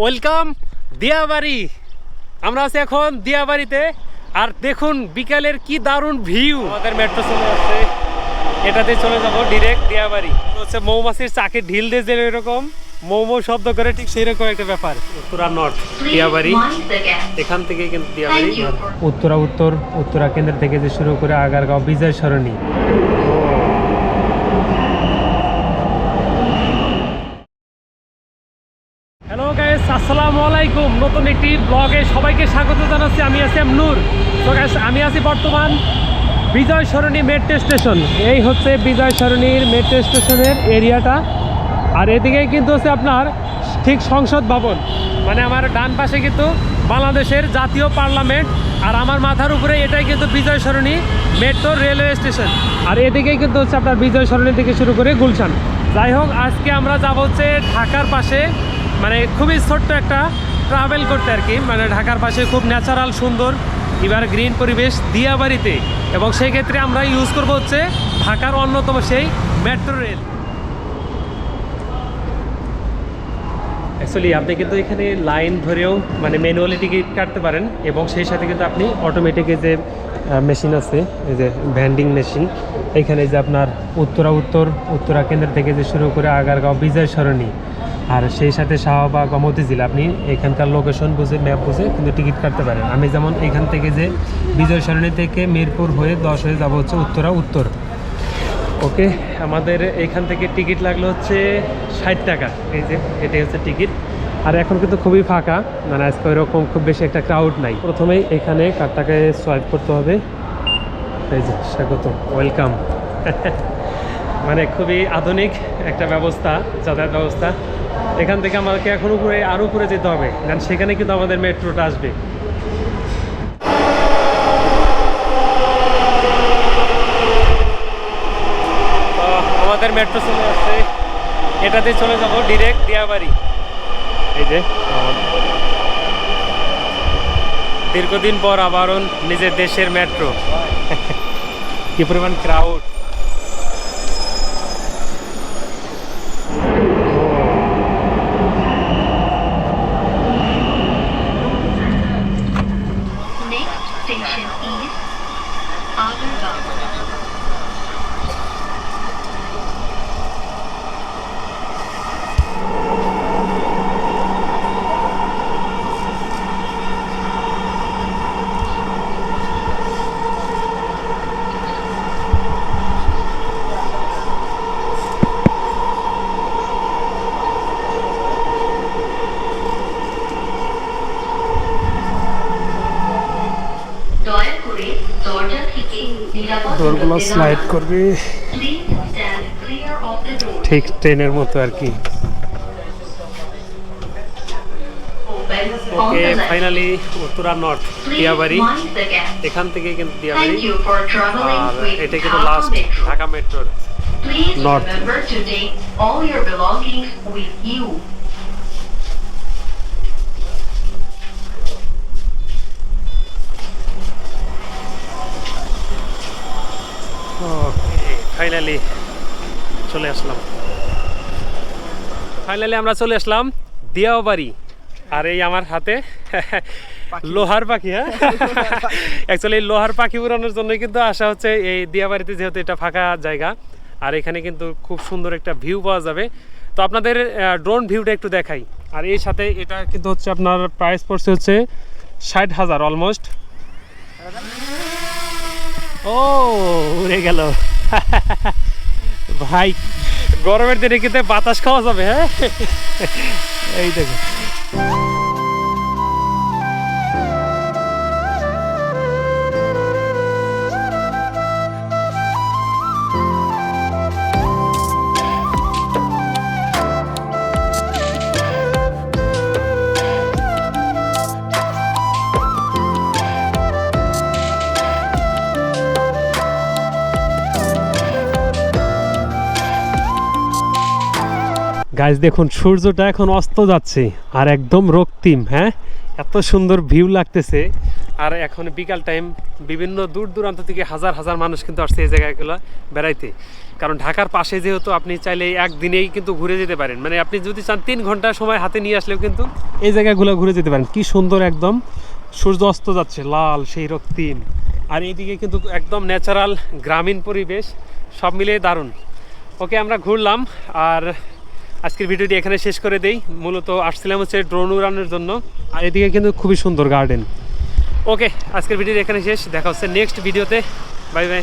Welcome Diabari. আমরা আছি এখন দিয়াবাড়িতে। আর দেখুন বিকালের কি দারুণ ভিউ। আমাদের মেট্রো চলে আসছে। এটাতে চলে যাব ডিরেক্ট দিয়াবাড়ি। হচ্ছে মৌমাছির চাকে ঢিল দিয়ে যে এরকম। মৌমৌ শব্দ করে ঠিক সেই রকম একটা ব্যাপার। উত্তরা নর্থ দিয়াবাড়ি। এখান থেকে কিন্তু দিয়াবাড়ি। উত্তরা উত্তর, উত্তরা কেন্দ্র থেকে যে শুরু করে আগারগাঁও বিজয় সরণি আসসালামু আলাইকুম নতুন একটি ব্লগে সবাইকে স্বাগত জানাচ্ছি। আমি আছি এম নূর তো আমি আছি বর্তমান বিজয় সরণী মেট্রো স্টেশন এই হচ্ছে বিজয় সরণীর মেট্রো স্টেশনের এরিয়াটা আর এদিকেই কিন্তু হচ্ছে আপনার ঠিক সংসদ ভবন। মানে আমার ডান পাশে কিন্তু বাংলাদেশের জাতীয় পার্লামেন্ট। আর আমার মাথার উপরে এটাই কিন্তু Bijoy Sarani metro railway station আর এদিকেই কিন্তু হচ্ছে আপনার বিজয় সরণি থেকে শুরু করে গুলশান। যাই হোক, আজকে আমরা যাব হচ্ছে ঢাকার পাশে মানে খুবই ছোট্ট একটা ট্রাভেল করতে আর কি। মানে ঢাকার পাশে খুব ন্যাচারাল সুন্দর, এবার গ্রিন পরিবেশ দিয়াবাড়িতে। এবং সেই ক্ষেত্রে আমরা ইউজ করব হচ্ছে ঢাকার অন্যতম সেই মেট্রো রেল অ্যাকচুয়ালি আপনি কিন্তু এখানে লাইন ধরেও মানে ম্যানুয়ালি টিকিট কাটতে পারেন এবং সেই সাথে কিন্তু আপনি অটোমেটিক যে মেশিন আছে, এই যে ভ্যান্ডিং মেশিন এখানে যে আপনার উত্তরা উত্তর, উত্তরা কেন্দ্র থেকে যে শুরু করে আগারগাঁও বিজয় সরণি আর সেই সাথে শাহবাগ মতিঝিল আপনি এখানকার লোকেশন বুঝে ম্যাপ বুঝে কিন্তু টিকিট কাটতে পারেন। আমি যেমন এখান থেকে যে বিজয় সরণি থেকে মিরপুর হয়ে দশ হয়ে যাব হচ্ছে উত্তরা, উত্তর। ওকে আমাদের এখান থেকে টিকিট লাগল হচ্ছে ষাট টাকা। এই যে, এটাই হচ্ছে টিকিট আর এখন কিন্তু খুবই ফাঁকা মানে আজকে ওইরকম খুব বেশি একটা ক্রাউড নাই। প্রথমেই এখানে কার্ডটাকে সোয়াইপ করতে হবে। এই যে স্বাগত ওয়েলকাম মানে খুবই আধুনিক একটা ব্যবস্থা, যাতায়াত ব্যবস্থা। এখান থেকে আমাকে এখন উপরে আরও উপরে যেতে হবে, কারণ সেখানে কিন্তু আমাদের মেট্রোটা আসবে। আমাদের মেট্রো চলে আসছে। এটাতে চলে যাব ডিরেক্ট দিয়াবাড়ি। এই যে দীর্ঘদিন পর আবারও নিজের দেশের মেট্রো। কি পরিমাণ ক্রাউড station east, Agerville. ডোরগুলো স্লাইড করবে। ঠিক ট্রেনের মতো আর কি। Okay finally Uttara north Diabari. এখান থেকে কিন্তু দিয়াবাড়ি। আর এটা কিন্তু লাস্ট ঢাকা মেট্রোর নর্থ ফাইনালি চলে আসলাম। ফাইনালি আমরা চলে আসলাম দিয়াবাড়ি। আর এই আমার হাতে লোহার পাখি হ্যাঁ? অ্যাকচুয়ালি লোহার পাখি উড়ানোর জন্য কিন্তু আসা হচ্ছে এই দিয়াবাড়িতে যেহেতু এটা ফাঁকা জায়গা। আর এখানে কিন্তু খুব সুন্দর একটা ভিউ পাওয়া যাবে। তো আপনাদের ড্রোন ভিউটা একটু দেখাই। আর এই সাথে এটা কিন্তু হচ্ছে আপনার প্রাইস পড়ছে হচ্ছে ষাট হাজার অলমোস্ট ও উড়ে গেল। ভাই গরমের দিনে কিন্তু বাতাস খাওয়া যাবে হ্যাঁ? এই দেখো। গাইজ দেখুন, সূর্যটা এখন অস্ত যাচ্ছে আর একদম রক্তিম হ্যাঁ? এত সুন্দর ভিউ লাগতেছে। আর এখন বিকাল টাইম বিভিন্ন দূর দূরান্ত থেকে হাজার হাজার মানুষ কিন্তু আসছে এই জায়গাগুলো বেড়াইতে। কারণ ঢাকার পাশে যেহেতু আপনি চাইলে একদিনেই কিন্তু ঘুরে যেতে পারেন। মানে আপনি যদি চান তিন ঘণ্টা সময় হাতে নিয়ে আসলেও কিন্তু এই জায়গাগুলো ঘুরে যেতে পারেন। কি সুন্দর একদম, সূর্য অস্ত যাচ্ছে, লাল, সেই রক্তিম। আর এইদিকে কিন্তু একদম ন্যাচারাল গ্রামীণ পরিবেশ, সব মিলিয়ে দারুণ। ওকে আমরা ঘুরলাম, আর আজকের ভিডিওটি এখানে শেষ করে দেই। মূলত আসছিলাম হচ্ছে ড্রোন উড়ানোর জন্য। আর এদিকে কিন্তু খুবই সুন্দর গার্ডেন ওকে আজকের ভিডিও এখানে শেষ। দেখা হচ্ছে নেক্সট ভিডিওতে বাই বাই